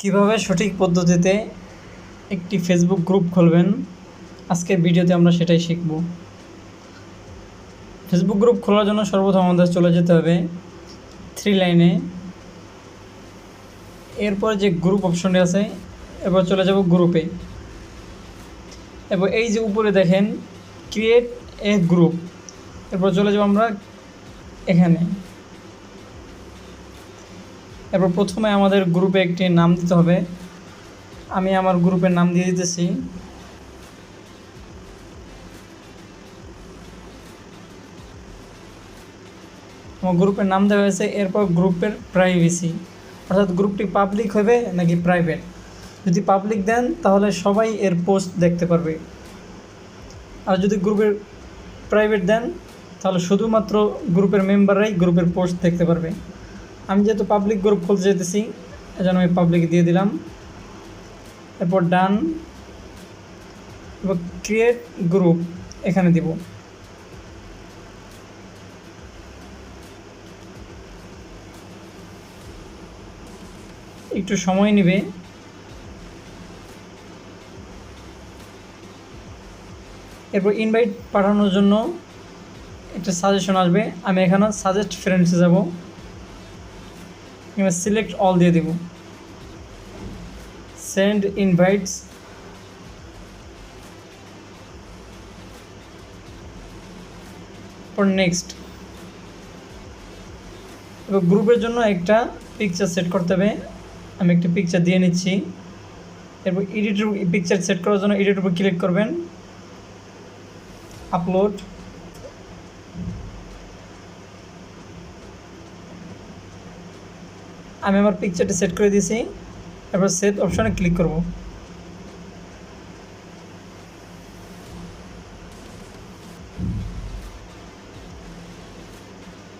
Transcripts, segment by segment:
কীভাবে সঠিক পদ্ধতিতে একটি ফেসবুক গ্রুপ খুলবেন? আজকের ভিডিওতে আমরা সেটাই শিখব। ফেসবুক গ্রুপ খোলার জন্য সর্বপ্রথম আমাদের চলে যেতে হবে থ্রি লাইনে এরপর যে গ্রুপ অপশনটি আছে, এবার চলে যাব গ্রুপে এবার এই যে উপরে দেখেন ক্রিয়েট এ গ্রুপ এরপর চলে যাব আমরা এখানে। এরপর প্রথমে আমাদের গ্রুপে একটি নাম দিতে হবে। আমি আমার গ্রুপের নাম দিয়ে দিতেছি। আমার গ্রুপের নাম দেওয়া হয়েছে, এরপর গ্রুপের প্রাইভেসি অর্থাৎ গ্রুপটি পাবলিক হবে নাকি প্রাইভেট যদি পাবলিক দেন, তাহলে সবাই এর পোস্ট দেখতে পারবে। আর যদি গ্রুপের প্রাইভেট দেন, তাহলে শুধুমাত্র গ্রুপের মেম্বাররাই গ্রুপের পোস্ট দেখতে পারবে। আমি যেহেতু পাবলিক গ্রুপ খুলতে যেতেছি এজন্য আমি পাবলিক দিয়ে দিলাম। এরপর ডান এবার ক্রিয়েট গ্রুপ এখানে দিব। একটু সময় নেবে। এরপর ইনভাইট পাঠানোর জন্য একটা সাজেশন আসবে। আমি এখানে সাজেস্ট ফ্রেন্ডসে যাব। এবার সিলেক্ট অল দিয়ে দেব। সেন্ড ইনভাইটস ফর নেক্সট এবার গ্রুপের জন্য একটা পিকচার সেট করতে হবে। আমি একটা পিকচার দিয়ে নিচ্ছি। এরপর এডিটের পিকচার সেট করার জন্য এডিটের উপর ক্লিক করবেন। আপলোড আমি আমার পিকচারটা সেট করে দিয়েছি। এরপর সেট অপশানে ক্লিক করব।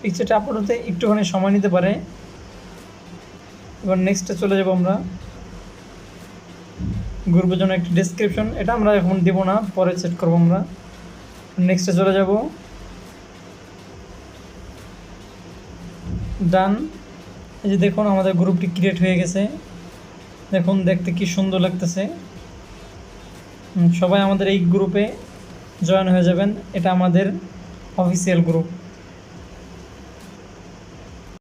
পিকচারটা আপলোড হতে একটুখানি সময় নিতে পারে। এবার নেক্সটে চলে যাব আমরা। গ্রুপের জন্য একটি ডিসক্রিপশন এটা আমরা এখন দিব না, পরে সেট করব আমরা। নেক্সটে চলে যাব। ডান এই যে দেখুন আমাদের গ্রুপটি ক্রিয়েট হয়ে গেছে। দেখুন, দেখতে কি সুন্দর লাগতেছে। সবাই আমাদের এই গ্রুপে জয়েন হয়ে যাবেন। এটা আমাদের অফিসিয়াল গ্রুপ